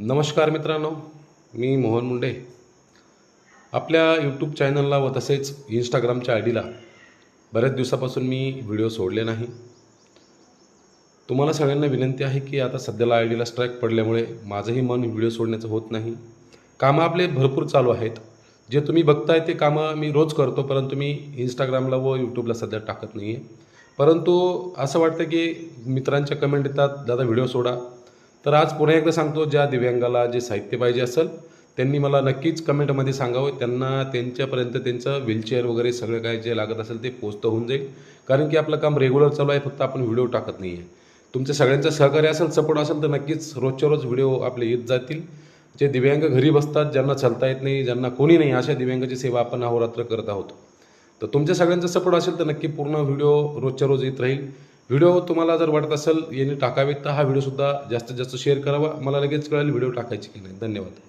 नमस्कार मित्रांनो मी मोहन मुंडे. आपल्या यूट्यूब चॅनलला व तसेच इंस्टाग्रामच्या आय डीला बऱ्याच दिवसापासून मी व्हिडिओ सोडले नाही. तुम्हाला सगळ्यांना विनंती आहे की आता सध्याला आय डीला स्ट्राईक पडल्यामुळे माझंही मन व्हिडिओ सोडण्याचं होत नाही. कामं आपले भरपूर चालू आहेत. जे तुम्ही बघताय ते कामं मी रोज करतो परंतु मी इंस्टाग्रामला व यूट्यूबला सध्या टाकत नाही आहे परंतु असं वाटतं की मित्रांच्या कमेंट येतात दादा व्हिडिओ सोडा. तर आज पुन्हा एकदा सांगतो ज्या दिव्यांगाला जे साहित्य पाहिजे असेल त्यांनी मला नक्कीच कमेंटमध्ये सांगावं. त्यांना त्यांच्यापर्यंत त्यांचं व्हीलचेअर वगैरे सगळं काय जे लागत असेल ते पोचतं होऊन जाईल. कारण की आपलं काम रेग्युलर चालू आहे फक्त आपण व्हिडिओ टाकत नाही आहे तुमच्या सगळ्यांचं सहकार्य असेल सपोर्ट असेल तर नक्कीच रोजच्या रोज व्हिडिओ आपले येत जातील. जे दिव्यांग घरी बसतात ज्यांना चालता येत नाही ज्यांना कोणी नाही अशा दिव्यांगाची सेवा आपण अहोरात्र करत आहोत. तर तुमच्या सगळ्यांचा सपोर्ट असेल तर नक्की पूर्ण व्हिडिओ रोजच्या रोज येत राहील. व्हिडिओ तुम्हाला जर वाटत असेल यांनी टाकावेत तर हा व्हिडिओसुद्धा जास्तीत जास्त शेअर करावा. मला लगेच कळेल व्हिडिओ टाकायची की नाही. धन्यवाद.